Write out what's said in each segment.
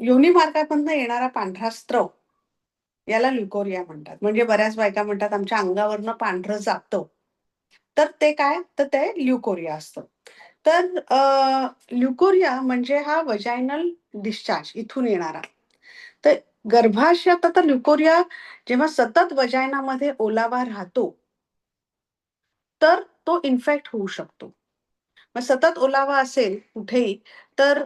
योनी मार्गामधनं येणारा पांढरा स्त्रव याला ल्युकोरिया म्हणतात. म्हणजे बऱ्याच बायका म्हणतात आमच्या अंगावरनं पांढरं जातं. तर ते काय? तर ते ल्युकोरिया असतं. तर ल्युकोरिया म्हणजे हा वजायनल डिस्चार्ज इथून येणारा. तर गर्भाशयात आता ल्युकोरिया जेव्हा सतत वजायनामध्ये ओलावा राहतो तर तो इन्फेक्ट होऊ शकतो. मग सतत ओलावा असेल कुठेही तर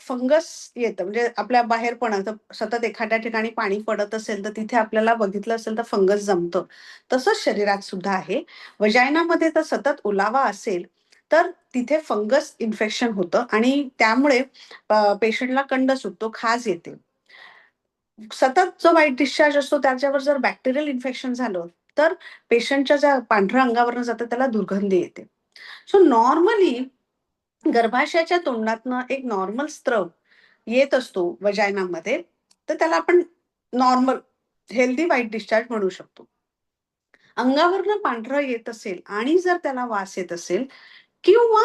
फंगस येतं. म्हणजे आपल्या बाहेर पण सतत एखाद्या ठिकाणी पाणी पडत असेल तर तिथे आपल्याला बघितलं असेल तर फंगस जमतं. तसंच शरीरात सुद्धा आहे. वजायनामध्ये तर सतत ओलावा असेल तर तिथे फंगस इन्फेक्शन होतं आणि त्यामुळे पेशंटला कंड सुटतो खाज येते. सतत जो वाईट डिस्चार्ज असतो त्याच्यावर जर बॅक्टेरियल इन्फेक्शन झालं तर पेशंटच्या ज्या पांढऱ्या अंगावरनं जातं त्याला दुर्गंधी येते. सो नॉर्मली गर्भाशयाच्या तोंडातनं एक नॉर्मल स्त्रव येत असतो वजायनामध्ये तर त्याला आपण नॉर्मल हेल्दी वाईट डिस्चार्ज म्हणू शकतो. अंगावरनं पांढरं येत असेल आणि जर त्याला वास येत असेल किंवा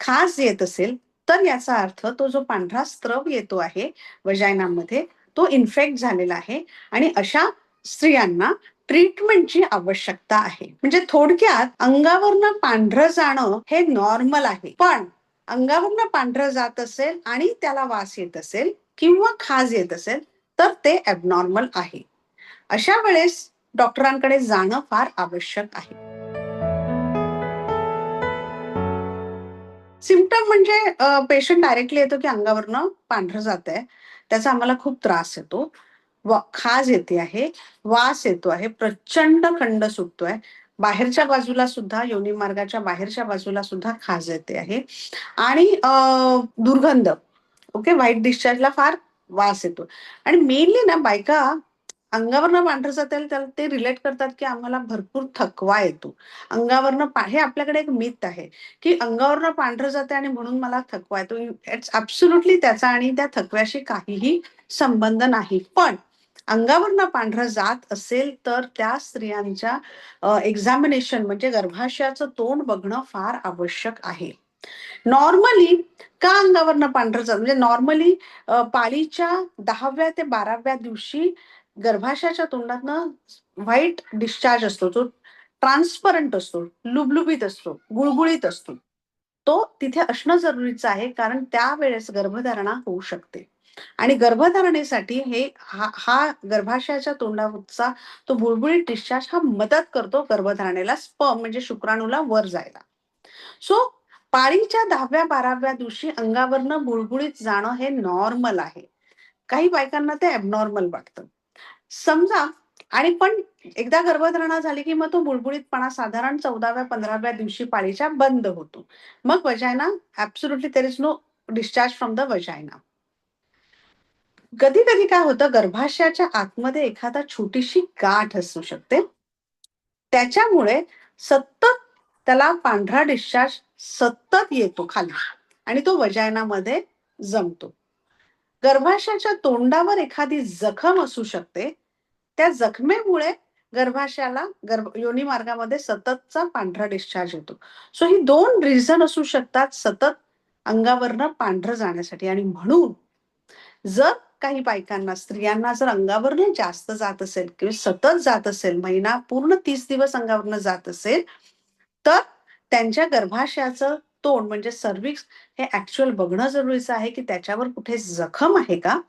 खास येत असेल तर याचा अर्थ तो जो पांढरा स्त्रव येतो आहे वजायनामध्ये तो इन्फेक्ट झालेला आहे आणि अशा स्त्रियांना ट्रीटमेंटची आवश्यकता आहे. म्हणजे थोडक्यात अंगावरनं पांढरं जाणं हे नॉर्मल आहे. पण अंगावरनं पांढरं जात असेल आणि त्याला वास येत असेल किंवा खाज येत असेल तर ते ॲबनॉर्मल आहे. अशा वेळेस डॉक्टरांकडे जाणं फार आवश्यक आहे. सिमटम म्हणजे पेशंट डायरेक्टली येतो की अंगावरनं पांढरं जात आहे त्याचा आम्हाला खूप त्रास येतो. खाज येते आहे वास येतो आहे प्रचंड खंड सुटतोय बाहेरच्या बाजूला सुद्धा योनी मार्गाच्या बाहेरच्या बाजूला सुद्धा खाज येते आहे. आणि दुर्गंध ओके? व्हाईट डिस्चार्जला फार वास येतो. आणि मेनली ना बायका अंगावरनं पांढरं जाते त्याला ते रिलेट करतात की आम्हाला भरपूर थकवा येतो. अंगावरनं हे आपल्याकडे एक मिथ आहे की अंगावरनं पांढरं जाते आणि म्हणून मला थकवा येतो. इट्स ऍब्सुल्युटली त्याचा आणि त्या थकव्याशी काहीही संबंध नाही. पण अंगावरनं पांढरा जात असेल तर त्या स्त्रियांच्या एक्झामिनेशन म्हणजे गर्भाशयाचं तोंड बघणं फार आवश्यक आहे. नॉर्मली का अंगावरनं पांढरं जात म्हणजे नॉर्मली पाळीच्या दहाव्या ते बाराव्या दिवशी गर्भाशयाच्या तोंडातनं व्हाईट डिस्चार्ज असतो तो ट्रान्सपरंट असतो लुबलुबीत असतो गुळगुळीत असतो. तो तिथे असणं जरुरीचं आहे कारण त्यावेळेस गर्भधारणा होऊ शकते. आणि गर्भधारणेसाठी हे हा हा गर्भाशयाच्या तोंडाचा तो बुळबुळीत डिस्चार्ज हा मदत करतो गर्भधारणेला स्पर्म म्हणजे शुक्राणूला वर जायला. सो पाळीच्या दहाव्या बाराव्या दिवशी अंगावरनं बुळबुळीत जाणं हे नॉर्मल आहे. काही बायकांना ते ऍबनॉर्मल वाटतं. समजा आणि पण एकदा गर्भधारणा झाली की मग तो बुडबुडीतपणा साधारण चौदाव्या पंधराव्या दिवशी पाळीच्या बंद होतो. मग vagina absolutely there is no discharge from the vagina कधी कधी काय होतं गर्भाशयाच्या आतमध्ये एखादा छोटीशी गाठ असू शकते. त्याच्यामुळे सतत त्याला पांढरा डिस्चार्ज सतत येतो खाली आणि तो वजायनामध्ये जमतो. गर्भाशयाच्या तोंडावर एखादी जखम असू शकते त्या जखमेमुळे गर्भाशयाला गर्भ योनी मार्गामध्ये सततचा पांढरा डिस्चार्ज येतो. सो ही दोन रिझन असू शकतात सतत अंगावरनं पांढरं जाण्यासाठी. आणि म्हणून जर काही बायकांना स्त्रियांना जर अंगावरनं जास्त जात असेल किंवा सतत जात असेल महिना पूर्ण तीस दिवस अंगावरनं जात असेल तर त्यांच्या गर्भाशयाचं तोंड म्हणजे सर्विक्स हे ऍक्च्युअल बघणं जरुरीचं आहे की त्याच्यावर कुठे जखम आहे का?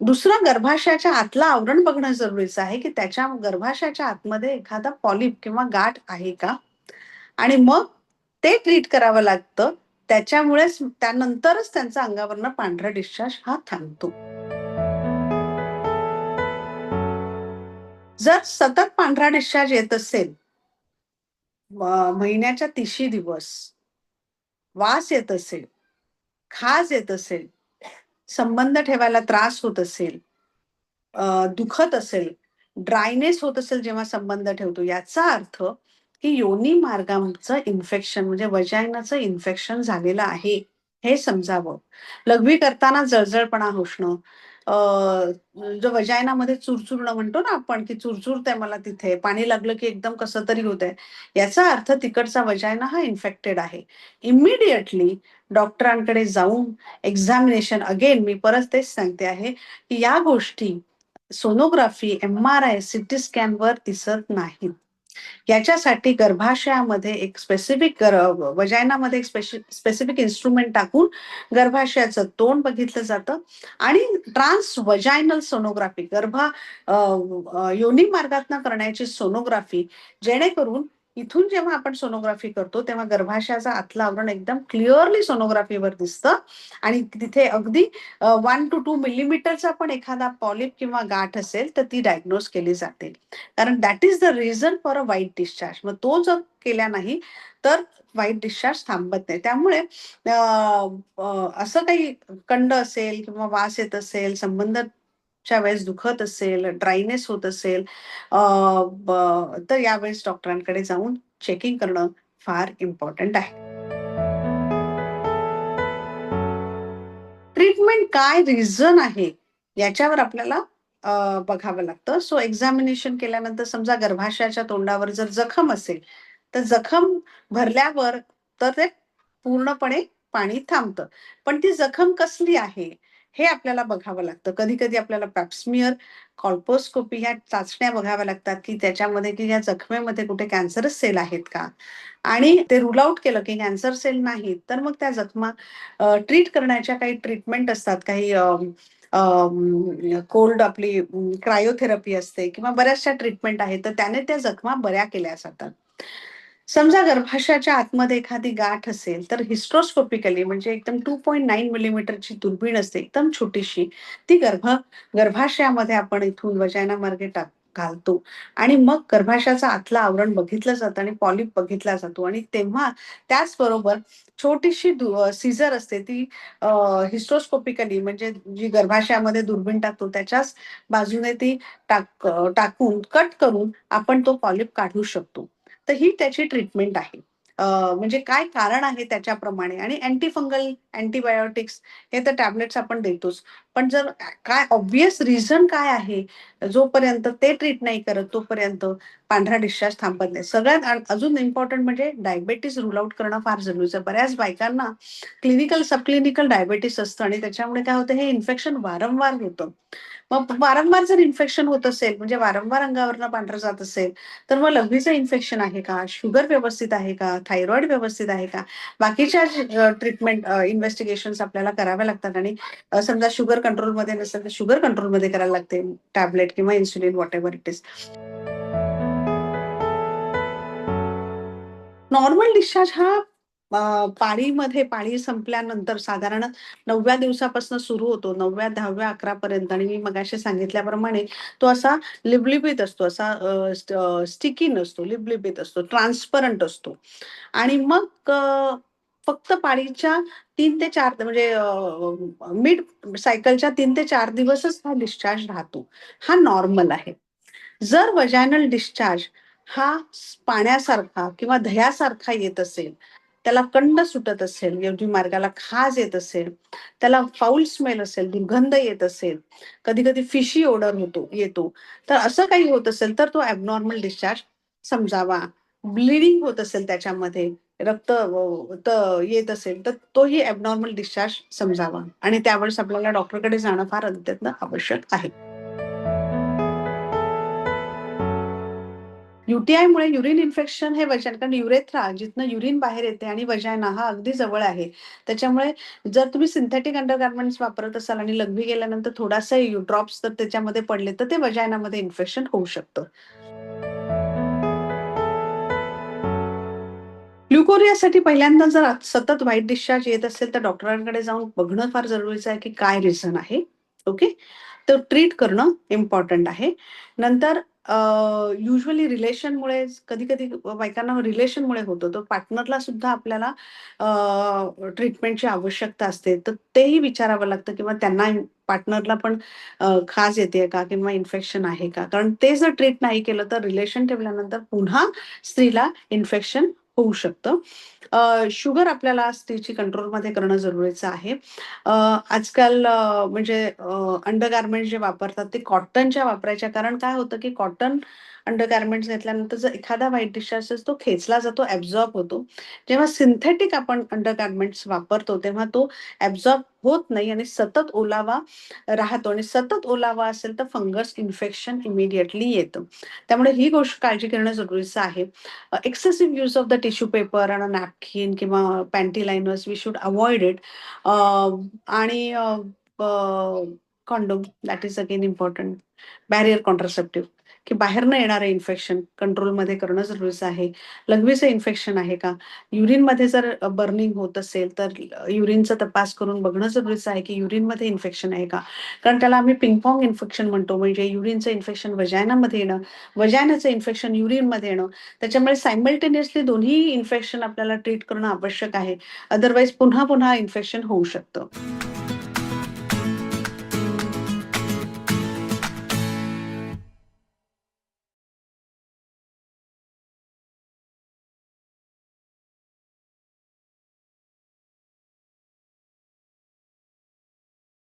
दुसरं गर्भाशयाच्या आतला आवरण बघणं जरुरीचं आहे की त्याच्या गर्भाशयाच्या आतमध्ये एखादा पॉलिप किंवा गाठ आहे का? आणि मग ते ट्रीट करावं लागतं. त्याच्यामुळेच त्यानंतरच त्यांचा अंगावरनं पांढरा डिस्चार्ज हा थांबतो. जर सतत पांढरा डिस्चार्ज येत असेल महिन्याच्या तिशी दिवस वास येत असेल खाज येत असेल संबंध ठेवायला त्रास होत असेल दुखत असेल ड्रायनेस होत असेल जेव्हा संबंध ठेवतो याचा अर्थ की योनी मार्गाचं इन्फेक्शन म्हणजे वजायनाचं इन्फेक्शन झालेलं आहे हे समजावं. लघवी करताना जळजळपणा होणं जो वजायनामध्ये चुरचुरणं म्हणतो ना आपण की चुरचुरतंय मला तिथे. पाणी लागलं की एकदम कसं तरी होतंय. याचा अर्थ तिकडचा वजायना हा इन्फेक्टेड आहे. इमिडिएटली डॉक्टरांकडे जाऊन एक्झामिनेशन अगेन मी परत तेच सांगते आहे की या गोष्टी sonography M R I CT स्कॅनवर दिसत नाहीत. याच्यासाठी गर्भाशयामध्ये एक स्पेसिफिक वजायनामध्ये एक स्पेसिफिक इन्स्ट्रुमेंट टाकून गर्भाशयाचं तोंड बघितलं जातं. आणि ट्रान्स वजायनल सोनोग्राफी गर्भा योनी मार्गातनं करण्याची सोनोग्राफी जेणेकरून इथून जेव्हा आपण सोनोग्राफी करतो तेव्हा गर्भाशयाचा आतलं आवरण एकदम क्लिअरली सोनोग्राफीवर दिसतं. आणि तिथे अगदी वन टू टू मिलीमीटरचा पण एखादा पॉलिप किंवा गाठ असेल तर ती डायग्नोज केली जाते. कारण that is the reason for a white discharge मग तो जर केला नाही तर वाईट डिस्चार्ज थांबत नाही. त्यामुळे असं काही कंड असेल किंवा वास येत असेल संबंध च्या वेळेस दुखत असेल ड्रायनेस होत असेल तर यावेळेस डॉक्टरांकडे जाऊन चेकिंग करणं फार इम्पॉर्टंट आहे. ट्रीटमेंट काय रिझन आहे याच्यावर आपल्याला बघावं लागतं. सो एक्झामिनेशन केल्यानंतर समजा गर्भाशयाच्या तोंडावर जर जखम असेल तर जखम भरल्यावर तर ते पूर्णपणे पाणी थांबतं. पण ती जखम कसली आहे? हे आपल्याला बघावं लागतं. कधी कधी आपल्याला पॅप्समियर कॉल्पोस्कोपी ह्या चाचण्या बघाव्या लागतात की त्याच्यामध्ये की या जखमेमध्ये कुठे कॅन्सरस सेल आहेत का? आणि ते रूल आउट केलं की कॅन्सर सेल नाहीत तर मग त्या जखमा ट्रीट करण्याच्या काही ट्रीटमेंट असतात. काही कोल्ड आपली क्रायोथेरपी असते किंवा बऱ्याचशा ट्रीटमेंट आहेत तर त्याने त्या जखमा बऱ्या केल्या जातात. समजा गर्भाशयाच्या आतमध्ये एखादी गाठ असेल तर हिस्ट्रोस्कोपिकली म्हणजे एकदम टू पॉईंट नाईन मिलीमीटरची दुर्बीण असते एकदम छोटीशी ती गर्भ गर्भाशयामध्ये आपण इथून वजायना मार्गे टाक घालतो. आणि मग गर्भाशयाचा आतलं आवरण बघितलं जातं आणि पॉलिप बघितला जातो. आणि तेव्हा त्याचबरोबर छोटीशी सीझर असते ती हिस्ट्रोस्कोपिकली म्हणजे जी गर्भाशयामध्ये दुर्बीण टाकतो त्याच्याच बाजूने ती टाक टाकून कट करून आपण तो पॉलिप काढू शकतो. तर ही त्याची ट्रीटमेंट आहे. म्हणजे काय कारण आहे त्याच्याप्रमाणे? आणि अँटीफंगल अँटीबायोटिक्स हे तर टॅबलेट्स आपण देतोच. पण जर काय ऑब्विस रिझन काय आहे? जोपर्यंत ते ट्रीट नाही करत तोपर्यंत पांढरा डिस्चार्ज थांबत नाही. सगळ्यात अजून इम्पॉर्टंट म्हणजे डायबेटीस रूल आउट करणं फार जरुरीचं आहे. बऱ्याच बायकांना क्लिनिकल सबक्लिनिकल डायबेटीस असतं आणि त्याच्यामुळे काय होतं? हे इन्फेक्शन वारंवार होतं. मग वारंवार जर इन्फेक्शन होत असेल म्हणजे वारंवार अंगावरनं पांढरं जात असेल तर मग लघवीचं इन्फेक्शन आहे का? शुगर व्यवस्थित आहे का? थायरॉइड व्यवस्थित आहे का? बाकीच्या ट्रीटमेंट इन्व्हेस्टिगेशन आपल्याला कराव्या लागतात. आणि समजा शुगर कंट्रोलमध्ये नसेल तर शुगर कंट्रोलमध्ये करायला लागते. टॅबलेट किंवा insulin whatever it is normal discharge हा पाळीमध्ये पाळी संपल्यानंतर साधारण नवव्या दिवसापासून सुरू होतो. नवव्या दहाव्या अकरा पर्यंत आणि मी मगाशी सांगितल्याप्रमाणे तो असा लिबलिबीत असतो. असा स्टिकी नसतो. लिबलिबीत असतो. ट्रान्सपरंट असतो. आणि मग फक्त पाळीच्या तीन ते चार म्हणजे मिड सायकलच्या तीन ते चार दिवसच हा डिस्चार्ज राहतो. हा नॉर्मल आहे. जर वजॅनल डिस्चार्ज हा पाण्यासारखा किंवा दह्यासारखा येत असेल त्याला कंड सुटत असेल एवढी मार्गाला खाज येत असेल त्याला फाऊल स्मेल असेल दुर्गंध येत असेल कधी कधी फिशी ओडर होतो येतो तर असं काही होत असेल तर तो ऍबनॉर्मल डिस्चार्ज समजावा. ब्लिडिंग होत असेल त्याच्यामध्ये रक्त येत असेल तर तोही ऍबनॉर्मल डिस्चार्ज समजावा. आणि त्यावेळेस आपल्याला डॉक्टरकडे जाणं फार अत्यंत आवश्यक आहे. युटीआय मुळे युरिन इन्फेक्शन हे वजन कारण युरेथ्रा जिथनं युरिन बाहेर येते आणि वजायना हा अगदी जवळ आहे. त्याच्यामुळे जर तुम्ही सिंथेटिक अंडरगार्मेंट्स वापरत असाल आणि लघवी गेल्यानंतर थोडासा ड्रॉप्स जर त्याच्यामध्ये पडले तर ते वजायनामध्ये इन्फेक्शन होऊ शकतं. ल्युकोरियासाठी पहिल्यांदा जर सतत वाईट डिस्चार्ज येत असेल तर डॉक्टरांकडे जाऊन बघणं फार जरुरीचं आहे की काय रिझन आहे ओके तर ट्रीट करणं इम्पॉर्टंट आहे. नंतर युजली रिलेशनमुळे कधी कधी बायकांना रिलेशनमुळे होतो. तर पार्टनरला सुद्धा आपल्याला ट्रीटमेंटची आवश्यकता असते. तर तेही विचारावं लागतं किंवा त्यांना पार्टनरला पण खाज येते का किंवा इन्फेक्शन आहे का? कारण ते जर ट्रीट नाही केलं तर रिलेशन ठेवल्यानंतर पुन्हा स्त्रीला इन्फेक्शन होऊ शकतं. शुगर आपल्याला स्त्रीची कंट्रोलमध्ये करणं जरुरीचं आहे. आजकाल म्हणजे अंडरगार्मेंट अंडरगारमेंट जे वापरतात ते कॉटनच्या वापरायच्या कारण काय होतं, की कॉटन अंडरगारमेंट्स घेतल्यानंतर जर एखादा व्हाईट डिस्चार्ज तो खेचला जातो, ऍब्झॉर्ब होतो. जेव्हा सिंथेटिक आपण अंडरगारमेंट्स वापरतो, तेव्हा तो ऍब्झॉर्ब होत नाही आणि सतत ओलावा राहतो आणि सतत ओलावा असेल तर फंगस इन्फेक्शन इमिडिएटली येतं. त्यामुळे ही गोष्ट काळजी घेणं जरुरीचं आहे. Excessive use of the tissue paper आणि नॅपकिन किंवा panty liners we should avoid it. आणि condom that is again important. Barrier contraceptive की बाहेरनं येणारं इन्फेक्शन कंट्रोलमध्ये करणं जरुरीचं आहे. लघवीचं इन्फेक्शन आहे का? युरिनमध्ये जर बर्निंग होत असेल, तर युरिनचा तपास करून बघणं जरुरीचं आहे, की युरिनमध्ये इन्फेक्शन आहे का? कारण त्याला आम्ही पिंगपॉंग इन्फेक्शन म्हणतो. म्हणजे युरिनचं इन्फेक्शन वजायनामध्ये येणं, वजायनाचं इन्फेक्शन युरिनमध्ये येणं. त्याच्यामुळे सायमल्टेनियसली दोन्ही इन्फेक्शन आपल्याला ट्रीट करणं आवश्यक आहे. अदरवाईज पुन्हा-पुन्हा इन्फेक्शन होऊ शकतं.